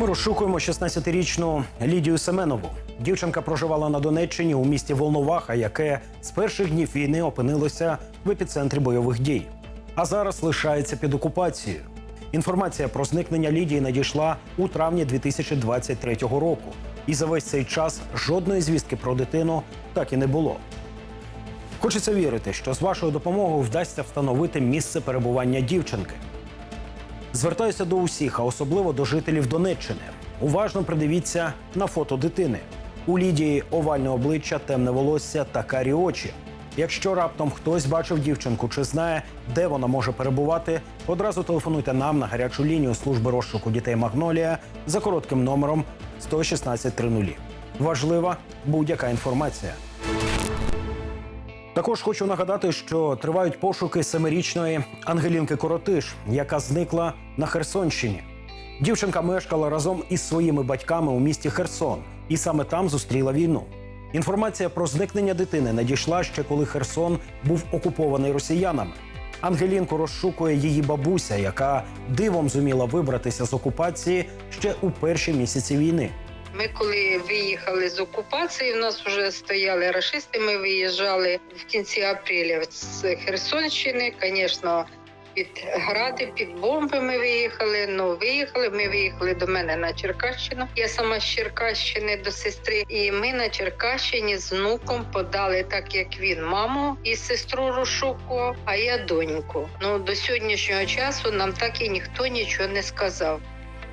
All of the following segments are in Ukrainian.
Ми розшукуємо 16-річну Лідію Семенову. Дівчинка проживала на Донеччині у місті Волноваха, яке з перших днів війни опинилося в епіцентрі бойових дій. А зараз лишається під окупацією. Інформація про зникнення Лідії надійшла у травні 2023 року. І за весь цей час жодної звістки про дитину так і не було. Хочеться вірити, що з вашою допомогою вдасться встановити місце перебування дівчинки. Звертаюся до усіх, а особливо до жителів Донеччини. Уважно придивіться на фото дитини. У Лідії овальне обличчя, темне волосся та карі очі. Якщо раптом хтось бачив дівчинку чи знає, де вона може перебувати, одразу телефонуйте нам на гарячу лінію служби розшуку дітей Магнолія за коротким номером 11630. Важлива будь-яка інформація. Також хочу нагадати, що тривають пошуки семирічної Ангелінки Коротиш, яка зникла на Херсонщині. Дівчинка мешкала разом із своїми батьками у місті Херсон, і саме там зустріла війну. Інформація про зникнення дитини надійшла ще коли Херсон був окупований росіянами. Ангелінку розшукує її бабуся, яка дивом зуміла вибратися з окупації ще у перші місяці війни. Ми коли виїхали з окупації, в нас вже стояли рашисти. Ми виїжджали в кінці апреля з Херсонщини. Звісно, під гради, під бомби ми виїхали. Ну виїхали. Ми виїхали до мене на Черкащину. Я сама з Черкащини до сестри. І ми на Черкащині з внуком подали, так як він маму і сестру розшукував, а я доньку. Ну до сьогоднішнього часу нам так і ніхто нічого не сказав.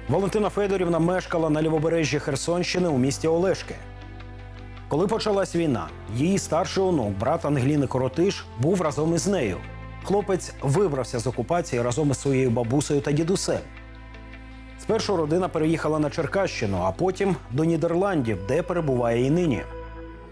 Валентина Федорівна мешкала на лівобережжі Херсонщини у місті Олешки. Коли почалась війна, її старший онук, брат Ангеліни Коротиш, був разом із нею. Хлопець вибрався з окупації разом із своєю бабусею та дідусем. Спершу родина переїхала на Черкащину, а потім до Нідерландів, де перебуває і нині.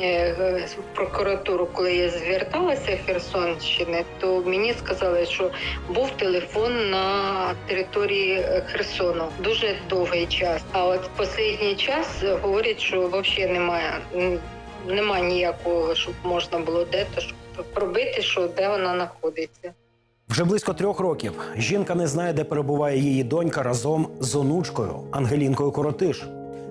Е, В прокуратуру, коли я зверталася в Херсонщини, то мені сказали, що був телефон на території Херсону дуже довгий час. А от останній час говорять, що взагалі немає, м, немає ніякого, щоб можна було де-то щоб пробити, що де вона знаходиться. Вже близько трьох років жінка не знає, де перебуває її донька разом з онучкою Ангелінкою Коротиш.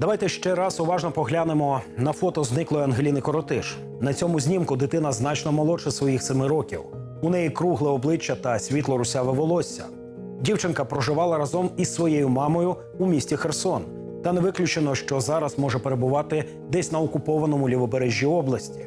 Давайте ще раз уважно поглянемо на фото зниклої Ангеліни Коротиш. На цьому знімку дитина значно молодше своїх семи років. У неї кругле обличчя та світло русяве волосся. Дівчинка проживала разом із своєю мамою у місті Херсон. Та не виключено, що зараз може перебувати десь на окупованому лівобережжі області.